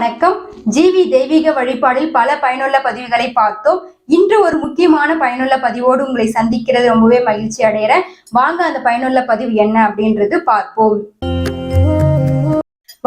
வணக்கம். ஜிவி தெய்வீக வழிபாடில் பல பயனுள்ள பதிவுகளை பார்த்தோம். இன்று ஒரு முக்கியமான பயனுள்ள பதிவோடு உங்களை சந்திக்கிறது ரொம்பவே மகிழ்ச்சி அடைகிறேன். வாங்க அந்த பயனுள்ள பதிவு என்ன அப்படின்றது பார்ப்போம்.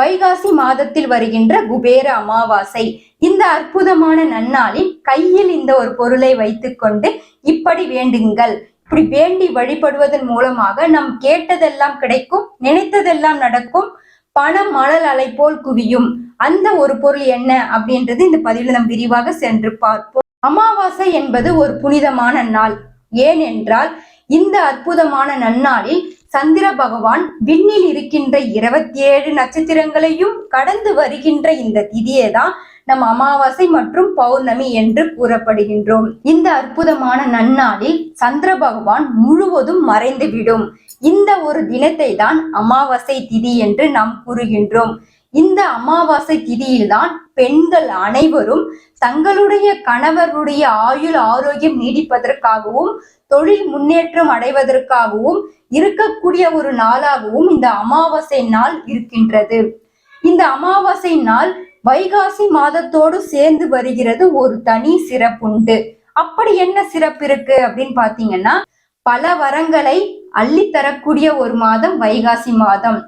வைகாசி மாதத்தில் வருகின்ற குபேர அமாவாசை. இந்த அற்புதமான நன்னாளில் கையில் இந்த ஒரு பொருளை வைத்துக்கொண்டு இப்படி வேண்டுங்கள். இப்படி வேண்டி வழிபடுவதன் மூலமாக நம் கேட்டதெல்லாம் கிடைக்கும் நினைத்ததெல்லாம் நடக்கும். பணம் மணல் அலை போல் குவியும். அந்த ஒரு பொருள் என்ன? அப்படின்றது இந்த பதிவில் நாம் விரிவாக சென்று பார்ப்போம். அமாவாசை என்பது ஒரு புனிதமான நாள். ஏனென்றால் இந்த அற்புதமான நன்னாளில் சந்திர பகவான் விண்ணில் இருக்கின்ற இருபத்தி ஏழு நட்சத்திரங்களையும் கடந்து வருகின்ற இந்த திதியை தான் நம் அமாவாசை மற்றும் பௌர்ணமி என்று கூறப்படுகின்றோம். இந்த அற்புதமான நன்னாளில் சந்திர பகவான் முழுவதும் மறைந்துவிடும் இந்த ஒரு தினத்தை தான் அமாவாசை திதி என்று நாம் கூறுகின்றோம். இந்த அமாவாசை திதியில்தான் பெண்கள் அனைவரும் தங்களுடைய கணவருடைய ஆயுள் ஆரோக்கியம் நீடிப்பதற்காகவும் தொழில் முன்னேற்றம் அடைவதற்காகவும் இருக்கக்கூடிய ஒரு நாளாகவும் இந்த அமாவாசை நாள் இருக்கின்றது. இந்த அமாவாசை நாள் வைகாசி மாதத்தோடு சேர்ந்து வருகிறது ஒரு தனி சிறப்புண்டு. அப்படி என்ன சிறப்பு இருக்கு அப்படின்னு பாத்தீங்கன்னா பல வரங்களை அள்ளி தரக்கூடிய ஒரு மாதம் வைகாசி மாதம்.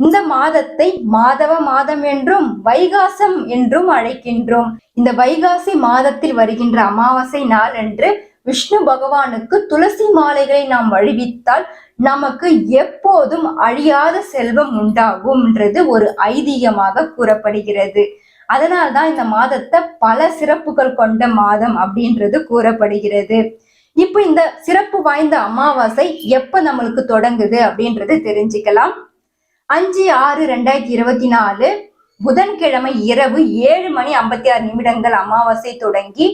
இந்த மாதத்தை மாதவ மாதம் என்றும் வைகாசம் என்றும் அழைக்கின்றோம். இந்த வைகாசி மாதத்தில் வருகின்ற அமாவாசை நாள் என்று விஷ்ணு பகவானுக்கு துளசி மாலைகளை நாம் வழிவித்தால் நமக்கு எப்போதும் அழியாத செல்வம் உண்டாகும்ன்றது ஒரு ஐதீகமாக கூறப்படுகிறது. அதனால்தான் இந்த மாதத்தை பல சிறப்புகள் கொண்ட மாதம் அப்படின்றது கூறப்படுகிறது. இப்போ இந்த சிறப்பு வாய்ந்த அமாவாசை எப்ப நம்மளுக்கு தொடங்குது அப்படின்றது தெரிஞ்சுக்கலாம். அஞ்சு ஆறு ரெண்டாயிரத்தி இருபத்தி நாலு புதன்கிழமை இரவு ஏழு மணி ஐம்பத்தி ஆறு நிமிடங்கள் அமாவாசை தொடங்கி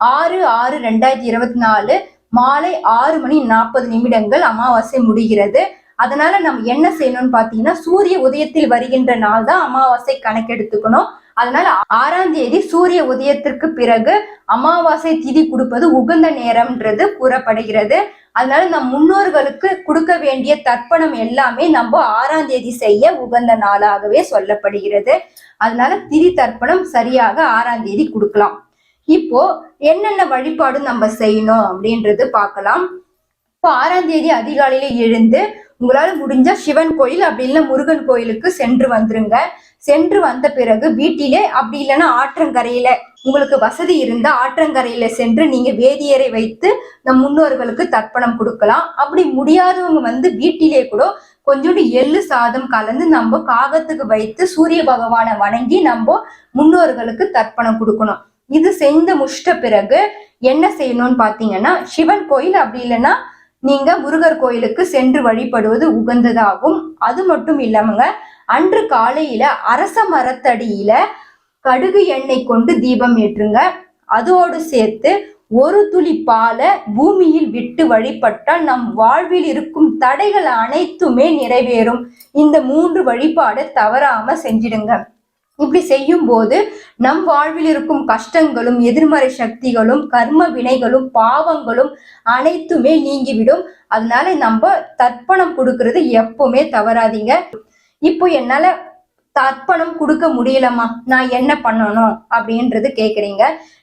ஆறு ஆறு ரெண்டாயிரத்தி இருபத்தி நாலு மாலை ஆறு மணி நாற்பது நிமிடங்கள் அமாவாசை முடிகிறது. அதனால நம்ம என்ன செய்யணும்னு பாத்தீங்கன்னா சூரிய உதயத்தில் வருகின்ற நாள் தான் அமாவாசை கணக்கெடுத்துக்கணும். அதனால ஆறாம் தேதி சூரிய உதயத்திற்கு பிறகு அமாவாசை திதி கொடுப்பது உகந்த நேரம்ன்றது கூறப்படுகிறது. அதனால நம் முன்னோர்களுக்கு கொடுக்க வேண்டிய தர்ப்பணம் எல்லாமே நம்ம ஆறாம் தேதி செய்ய உகந்த நாளாகவே சொல்லப்படுகிறது. அதனால திதி தர்ப்பணம் சரியாக ஆறாம் தேதி கொடுக்கலாம். இப்போ என்னென்ன வழிபாடு நம்ம செய்யணும் அப்படின்றது பார்க்கலாம். இப்போ ஆறாம் தேதி அதிகாலையில எழுந்து உங்களால முடிஞ்சா சிவன் கோயில் அப்படி இல்லைன்னா முருகன் கோயிலுக்கு சென்று வந்துருங்க. சென்று வந்த பிறகு வீட்டிலே அப்படி இல்லைன்னா ஆற்றங்கரையில உங்களுக்கு வசதி இருந்தா ஆற்றங்கரையில சென்று நீங்க வேதியரை வைத்து நம் முன்னோர்களுக்கு தர்ப்பணம் கொடுக்கலாம். அப்படி முடியாதவங்க வந்து வீட்டிலே கூட கொஞ்சோண்டு எள்ளு சாதம் கலந்து நம்ம காகத்துக்கு வைத்து சூரிய பகவானை வணங்கி நம்ம முன்னோர்களுக்கு தர்ப்பணம் கொடுக்கணும். இது செஞ்சு முடிச்சிட்ட பிறகு என்ன செய்யணும்னு பார்த்தீங்கன்னா சிவன் கோயில் அப்படி இல்லைன்னா நீங்க முருகர் கோயிலுக்கு சென்று வழிபடுவது உகந்ததாகும். அது மட்டும் இல்லாமங்க அன்று காலையில அரச மரத்தடியில கடுகு எண்ணெய் கொண்டு தீபம் ஏற்றுங்க. அதோடு சேர்த்து ஒரு துளி பாலை பூமியில் விட்டு வழிபட்டால் நம் வாழ்வில் இருக்கும் தடைகள் அனைத்துமே நிறைவேறும். இந்த மூன்று வழிபாடு தவறாம செஞ்சிடுங்க. இப்படி செய்யும் போது நம் வாழ்வில் இருக்கும் கஷ்டங்களும் எதிர்மறை சக்திகளும் கர்ம வினைகளும் பாவங்களும் அனைத்துமே நீங்கிவிடும். அதனால நம்ம தர்ப்பணம் கொடுக்கறது எப்பவுமே தவறாதீங்க. இப்போ என்னால தர்ப்பணம் கொடுக்க முடியலம்மா நான் என்ன பண்ணணும் அப்படின்றது கேக்குறீங்க.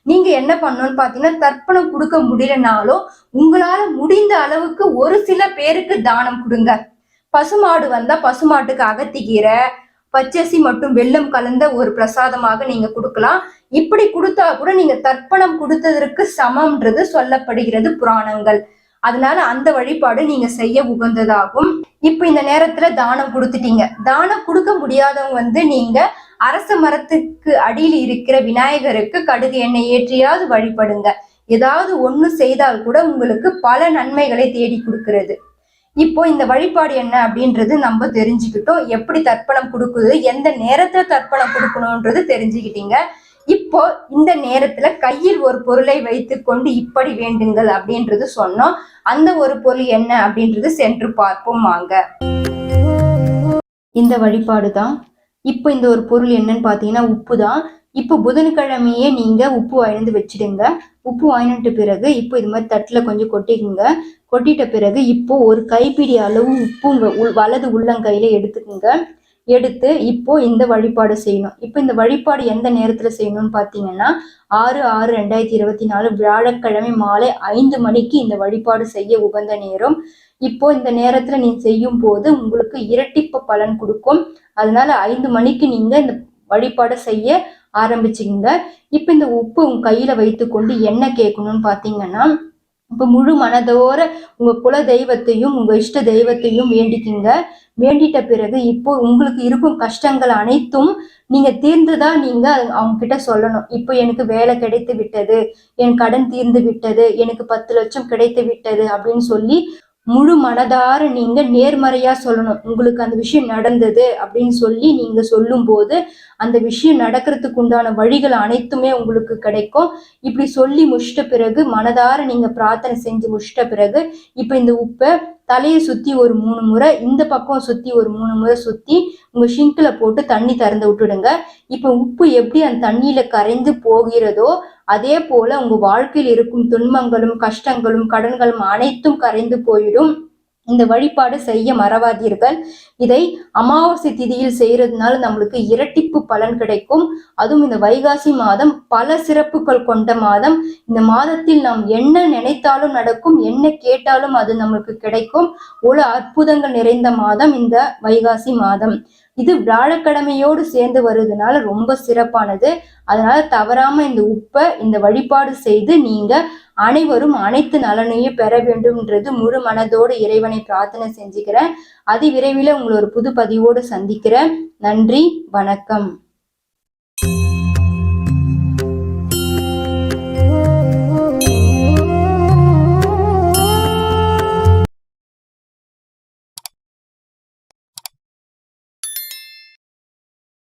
நீங்க என்ன பண்ணணும்னு பாத்தீங்கன்னா தர்ப்பணம் கொடுக்க முடியலனாலும் உங்களால முடிந்த அளவுக்கு ஒரு சில பேருக்கு தானம் கொடுங்க. பசுமாடு வந்தா பசுமாட்டுக்கு அகத்திக்கீரை பச்சரிசி மற்றும் வெள்ளம் கலந்த ஒரு பிரசாதமாக நீங்க கொடுக்கலாம். இப்படி கொடுத்தா கூட நீங்க தர்ப்பணம் கொடுத்ததற்கு சமம்ன்றது சொல்லப்படுகிறது புராணங்கள். அதனால அந்த வழிபாடு நீங்க செய்ய உகந்ததாகும். இப்ப இந்த நேரத்துல தானம் கொடுத்துட்டீங்க. தானம் கொடுக்க முடியாதவங்க வந்து நீங்க அரச மரத்துக்கு அடியில் இருக்கிற விநாயகருக்கு கடுகு எண்ணெய் ஏற்றியாவது வழிபடுங்க. ஏதாவது ஒண்ணு செய்தால் கூட உங்களுக்கு பல நன்மைகளை தேடி கொடுக்கிறது. இப்போ இந்த வழிபாடு என்ன அப்படின்றது நம்ம தெரிஞ்சுக்கிட்டோம். எப்படி தர்ப்பணம் கொடுக்குது எந்த நேரத்துல தர்ப்பணம் கொடுக்கணும்ன்றது தெரிஞ்சுக்கிட்டீங்க. இப்போ இந்த நேரத்துல கையில் ஒரு பொருளை வைத்துக்கொண்டு இப்படி வேண்டுங்கள் அப்படின்றது சொன்னோம். அந்த ஒரு பொருள் என்ன அப்படின்றது சென்று பார்ப்போம் வாங்க. இந்த வழிபாடு தான் இப்போ இந்த ஒரு பொருள் என்னன்னு பார்த்தீங்கன்னா உப்பு தான் இப்போ புதன்கிழமையே நீங்கள் உப்பு வாங்கிட்டு வச்சிடுங்க. உப்பு வாங்கிட்டு பிறகு இப்போ இது மாதிரி தட்டில் கொஞ்சம் கொட்டிக்குங்க. கொட்டிட்ட பிறகு இப்போ ஒரு கைப்பிடி அளவு உப்பு உங்கள் வலது உள்ளங்கையில் எடுத்துக்கோங்க. எடுத்து இப்போ இந்த வழிபாடு செய்யணும். இப்போ இந்த வழிபாடு எந்த நேரத்தில் செய்யணும்னு பார்த்தீங்கன்னா ஆறு ஆறு ரெண்டாயிரத்தி இருபத்தி நாலு வியாழக்கிழமை மாலை ஐந்து மணிக்கு இந்த வழிபாடு செய்ய உகந்த நேரம். இப்போ இந்த நேரத்தில் நீ செய்யும் போது உங்களுக்கு இரட்டிப்பு பலன் கொடுக்கும். அதனால ஐந்து மணிக்கு நீங்கள் இந்த வழிபாடு செய்ய ஆரம்பிச்சிங்க. இப்போ இந்த உப்பு உங்க கையில வைத்துக்கொண்டு என்ன கேட்கணும்னு பாத்தீங்கன்னா இப்ப முழு மனதோர உங்க குல தெய்வத்தையும் உங்க இஷ்ட தெய்வத்தையும் வேண்டிக்கிங்க. வேண்டிட்ட பிறகு இப்போ உங்களுக்கு இருக்கும் கஷ்டங்கள் அனைத்தும் நீங்க தீர்ந்துதான் நீங்க அவங்க கிட்ட சொல்லணும். இப்போ எனக்கு வேலை கிடைத்து விட்டது என் கடன் தீர்ந்து விட்டது எனக்கு பத்து லட்சம் கிடைத்து விட்டது அப்படின்னு சொல்லி முழு மனதார நீங்க நேர்மறையா சொல்லணும். உங்களுக்கு அந்த விஷயம் நடந்தது அப்படின்னு சொல்லி நீங்க சொல்லும் போது அந்த விஷயம் நடக்கிறதுக்கு உண்டான வழிகள் அனைத்துமே உங்களுக்கு கிடைக்கும். இப்படி சொல்லி முடிச்சிட்ட பிறகு மனதார நீங்க பிரார்த்தனை செஞ்சு முடிச்சிட்ட பிறகு இப்ப இந்த உப்பை தலையை சுற்றி ஒரு மூணு முறை இந்த பக்கம் சுற்றி ஒரு மூணு முறை சுற்றி உங்கள் ஷிங்கில் போட்டு தண்ணி திறந்து விட்டுடுங்க. இப்போ உப்பு எப்படி அந்த தண்ணியில் கரைந்து போகிறதோ அதே போல் உங்கள் வாழ்க்கையில் இருக்கும் துன்பங்களும் கஷ்டங்களும் கடன்களும் அனைத்தும் கரைந்து போயிடும். இந்த வழிபாடு செய்ய மறவாதீர்கள். இதை அமாவாசை திதியில் செய்யறதுனால நம்மளுக்கு இரட்டிப்பு பலன் கிடைக்கும். அதுவும் இந்த வைகாசி மாதம் பல சிறப்புகள் கொண்ட மாதம். இந்த மாதத்தில் நாம் என்ன நினைத்தாலும் நடக்கும் என்ன கேட்டாலும் அது நம்மளுக்கு கிடைக்கும். ஒரு அற்புதங்கள் நிறைந்த மாதம் இந்த வைகாசி மாதம். இது வியாழக்கிழமையோடு சேர்ந்து வருதுனால ரொம்ப சிறப்பானது. அதனால தவறாம இந்த உப்பை இந்த வழிபாடு செய்து நீங்க அனைவரும் அனைத்து நலனையும் பெற வேண்டும்ன்றது முழு மனதோடு இறைவனை பிரார்த்தனை செஞ்சுக்கிறேன். அதி விரைவில் உங்களை ஒரு புது பதிவோடு சந்திக்கிறேன். நன்றி வணக்கம்.